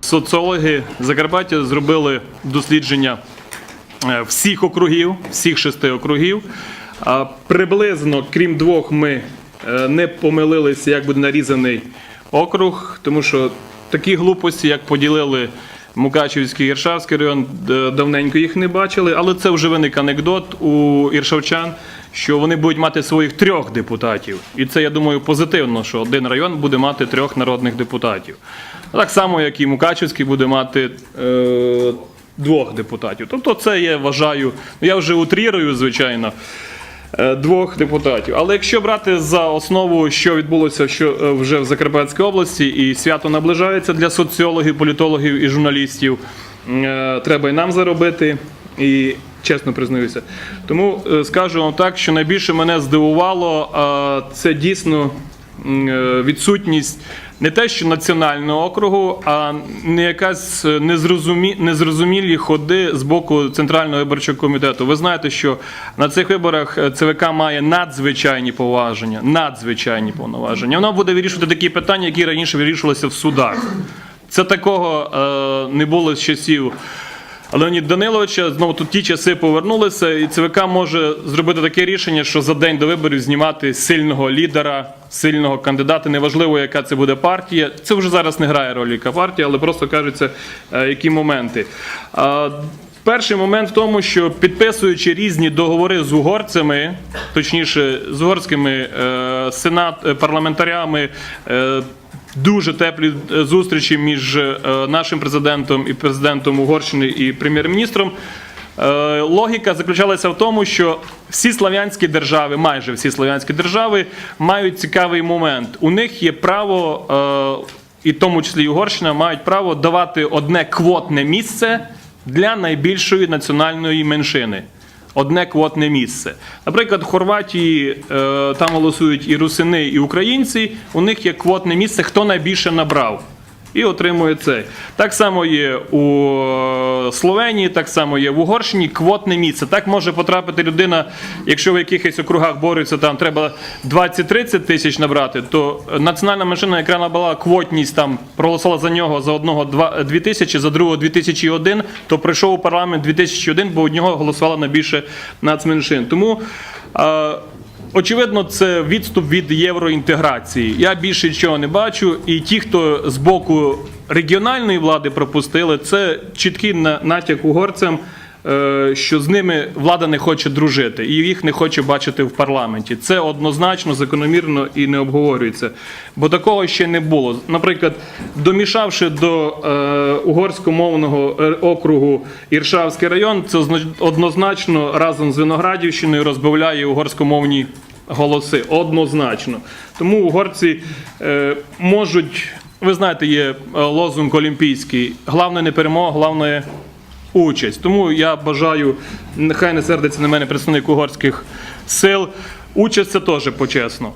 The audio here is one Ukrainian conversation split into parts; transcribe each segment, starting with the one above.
Соціологи Закарпаття зробили дослідження е, всіх округів, всіх шести округів. Приблизно, крім двох, ми е, не помилилися, як буде нарізаний округ, тому що такі глупості, як поділили Мукачівський Іршавський район, давненько їх не бачили, але це вже виник анекдот у іршавчан, що вони будуть мати своїх трьох депутатів. І це, я думаю, позитивно, що один район буде мати трьох народних депутатів. Так само, як і Мукачівський буде мати е, двох депутатів. Тобто, це я вважаю, я вже утрірую, звичайно, е, двох депутатів. Але якщо брати за основу, що відбулося що, е, вже в Закарпатській області, і свято наближається для соціологів, політологів і журналістів, е, треба і нам заробити. І чесно признаюся. Тому е, скажу вам так, що найбільше мене здивувало, е, це дійсно е, відсутність не те, що національного округу, а не якась незрозумі... незрозумілі ходи з боку Центрального виборчого комітету. Ви знаєте, що на цих виборах ЦВК має надзвичайні поваження, надзвичайні повноваження. Воно буде вирішувати такі питання, які раніше вирішувалися в судах. Це такого е, не було з часів. Леонід Даниловича знову тут ті часи повернулися, і ЦВК може зробити таке рішення, що за день до виборів знімати сильного лідера, сильного кандидата. Неважливо, яка це буде партія. Це вже зараз не грає роль, яка партія, але просто кажуться, е, які моменти. Перший момент в тому, що підписуючи різні договори з угорцями, точніше з угорськими е, сенат е, парламентарями. Дуже теплі е, зустрічі між е, нашим президентом і президентом Угорщини і прем'єр-міністром. Е, Логіка заключалася в тому, що всі слав'янські держави, майже всі слав'янські держави, мають цікавий момент. У них є право, і в тому числі Угорщина, мають право давати одне квотне місце для найбільшої національної меншини. Одне квотне місце. Наприклад, в Хорватії е, там голосують і русини, і українці. У них є квотне місце, хто найбільше набрав. І отримує це. Так само є у е, Словенії, так само є в Угорщині квотне місце. Так може потрапити людина, якщо в якихось округах борються, там треба 20-30 тисяч набрати, то національна меншина, яка набрала квотність, там проголосувала за нього за одного 2 тисячі, за другого 2001, то прийшов у парламент 2001, бо у нього голосувало найбільше нацменшин. Тому е, Очевидно, це відступ від євроінтеграції. Я більше нічого не бачу. І ті, хто з боку регіональної влади пропустили, це чіткий на- натяк угорцям, що з ними влада не хоче дружити і їх не хоче бачити в парламенті. Це однозначно, закономірно і не обговорюється. Бо такого ще не було. Наприклад, домішавши до е, угорськомовного е, округу Іршавський район, це однозначно разом з Виноградівщиною розбавляє угорськомовні голоси. Однозначно. Тому угорці е, можуть, ви знаєте, є е, лозунг олімпійський: головне не перемога, головне участь. Тому я бажаю, нехай не сердиться на мене представник угорських сил. Участь це теж почесно.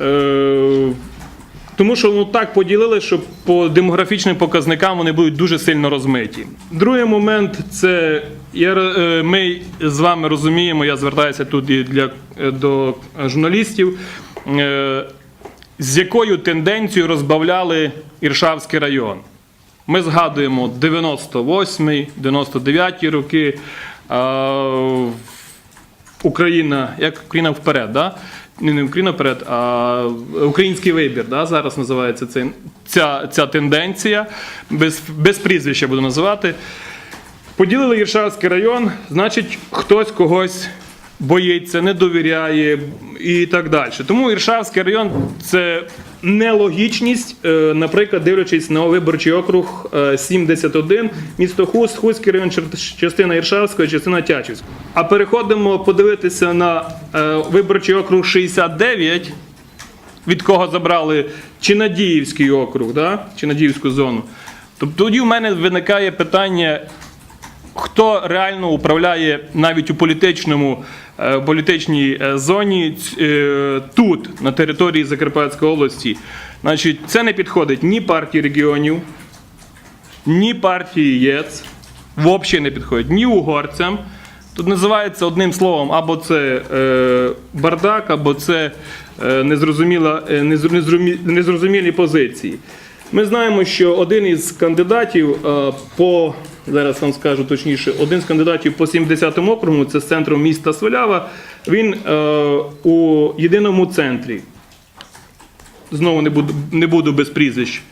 Е, тому що ну так поділили, що по демографічним показникам вони будуть дуже сильно розмиті. Другий момент це я, е, ми з вами розуміємо, я звертаюся тут і для, е, до журналістів, е, з якою тенденцією розбавляли Іршавський район. Ми згадуємо 98-й, 99-ті роки. е, Україна, як Україна вперед, да? не, не Україна вперед, а український вибір. Да? Зараз називається це, ця, ця тенденція. Без, без прізвища буду називати. Поділили Іршавський район, значить, хтось когось боїться, не довіряє і так далі. Тому Іршавський район це нелогічність, е, наприклад, дивлячись на виборчий округ е, 71, місто Хуст, Хуський район, частина Іршавської, частина Тячівської. А переходимо подивитися на е, виборчий округ 69, від кого забрали Чинадіївський округ, да? Чинадіївську зону. Тобто тоді в мене виникає питання, хто реально управляє навіть у політичному, е, політичній е, зоні е, тут, на території Закарпатської області. Значить, це не підходить ні партії регіонів, ні партії ЄЦ, взагалі не підходить ні угорцям, Тут називається одним словом, або це е, бардак, або це е, незрозуміла, е, незрозумі- незрозумілі позиції. Ми знаємо, що один із кандидатів е, по зараз вам скажу точніше, один з кандидатів по 70-му округу, це з центру міста Свалява, він е, у єдиному центрі. Знову не буду, не буду без прізвищ.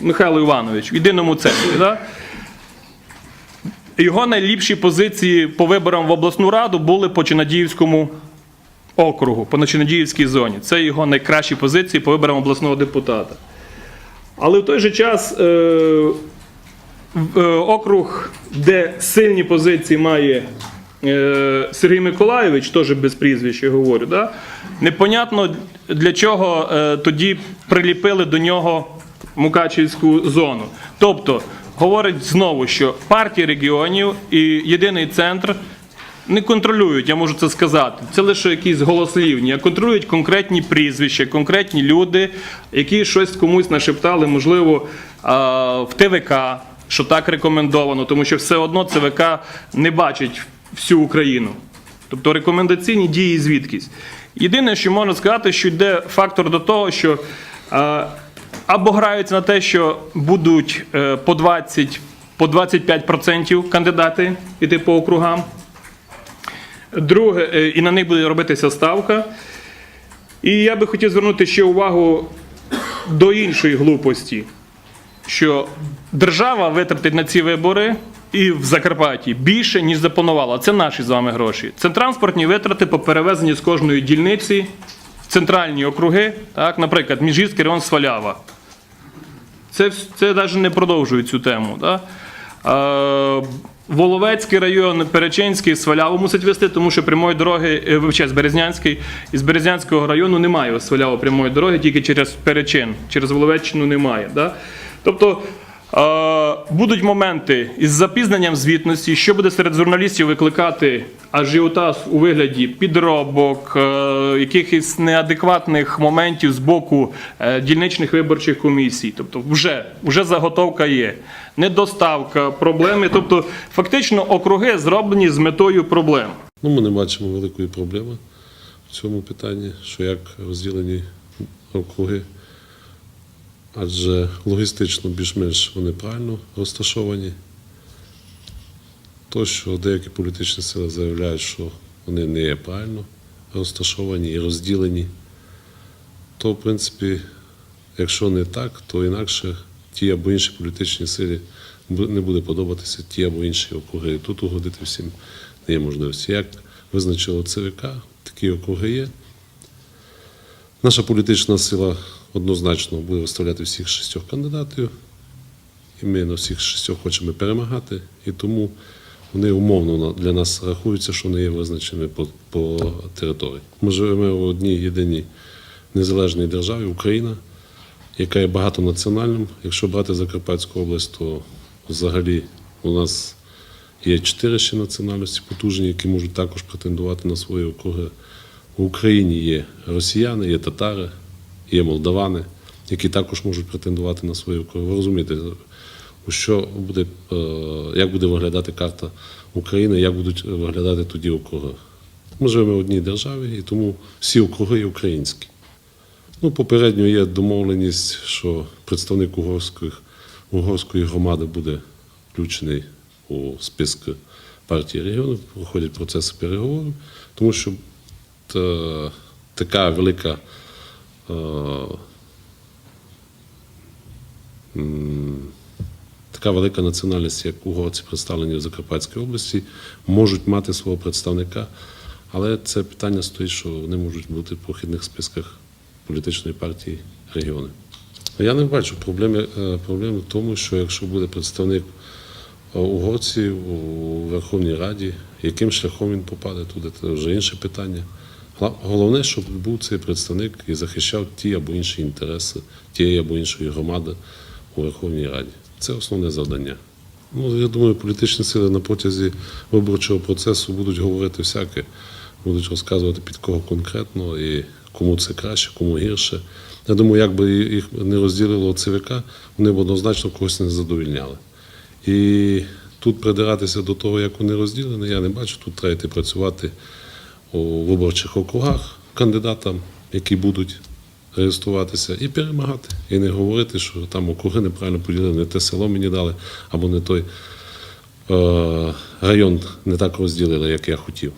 Михайло Іванович, в єдиному центрі. Да? Його найліпші позиції по виборам в обласну раду були по Чинадіївському округу, по Чинадіївській зоні. Це його найкращі позиції по виборам обласного депутата. Але в той же час е, округ, де сильні позиції має е, Сергій Миколайович, теж без прізвища говорю, да? непонятно для чого е, тоді приліпили до нього Мукачівську зону. Тобто, говорить знову, що партії регіонів і єдиний центр не контролюють, я можу це сказати. Це лише якісь голослівні, а контролюють конкретні прізвища, конкретні люди, які щось комусь нашептали, можливо, в ТВК, що так рекомендовано, тому що все одно ЦВК не бачить всю Україну. Тобто рекомендаційні дії звідкись. Єдине, що можна сказати, що йде фактор до того, що а, або граються на те, що будуть е, по 20, по 25% кандидати іти по округам. Друге, е, і на них буде робитися ставка. І я би хотів звернути ще увагу до іншої глупості, що держава витратить на ці вибори і в Закарпатті більше, ніж запланувала. Це наші з вами гроші. Це транспортні витрати по перевезенню з кожної дільниці в центральні округи, так, наприклад, Міжгірський район Свалява. Це, це навіть не продовжує цю тему. Да? Е, Воловецький район, Перечинський, Сваляву мусить вести, тому що прямої дороги, е, вибачте, з Березнянський, із Березнянського району немає у Сваляву прямої дороги, тільки через Перечин, через Воловеччину немає. Да? Тобто е, будуть моменти із запізненням звітності, що буде серед журналістів викликати ажіотаз у вигляді підробок, е, якихось неадекватних моментів з боку е, дільничних виборчих комісій. Тобто, вже, вже заготовка є. Недоставка, проблеми. Тобто, фактично, округи зроблені з метою проблем. Ну, ми не бачимо великої проблеми в цьому питанні, що як розділені округи, адже логістично більш-менш вони правильно розташовані. То, що деякі політичні сили заявляють, що вони не є правильно розташовані і розділені, то, в принципі, якщо не так, то інакше ті або інші політичні сили не буде подобатися ті або інші округи. І тут угодити всім не є можливості. Як визначило ЦВК, такі округи є. Наша політична сила однозначно буде виставляти всіх шістьох кандидатів. І ми на всіх шістьох хочемо перемагати. І тому вони умовно для нас рахуються, що не є визначеними по, по території. Ми живемо в одній єдиній незалежній державі Україна, яка є багатонаціональним. Якщо брати Закарпатську область, то взагалі у нас є чотири ще національності потужні, які можуть також претендувати на свої округи. В Україні є росіяни, є татари, є молдавани, які також можуть претендувати на округи. Ви розумієте, що буде, е, як буде виглядати карта України, як будуть виглядати тоді округи. Ми живемо в одній державі, і тому всі округи є українські. Ну, попередньо є домовленість, що представник угорської, угорської громади буде включений у список партії регіонів, проходять процеси переговорів, тому що та, така велика е, така велика національність, як угорці, представлені в Закарпатській області, можуть мати свого представника, але це питання стоїть, що вони можуть бути в прохідних списках політичної партії регіони. Я не бачу проблеми, е, проблеми в тому, що якщо буде представник е, угорців у Верховній Раді, яким шляхом він попаде туди, це вже інше питання. Головне, щоб був цей представник і захищав ті або інші інтереси тієї або іншої громади у Верховній Раді. Це основне завдання. Ну, я думаю, політичні сили на протязі виборчого процесу будуть говорити всяке, будуть розказувати під кого конкретно і кому це краще, кому гірше. Я думаю, як би їх не розділило ЦВК, вони б однозначно когось не задовільняли. І тут придиратися до того, як вони розділені, я не бачу. Тут треба йти працювати у виборчих округах кандидатам, які будуть реєструватися, і перемагати. І не говорити, що там округи неправильно поділили, не те село мені дали, або не той е, район не так розділили, як я хотів.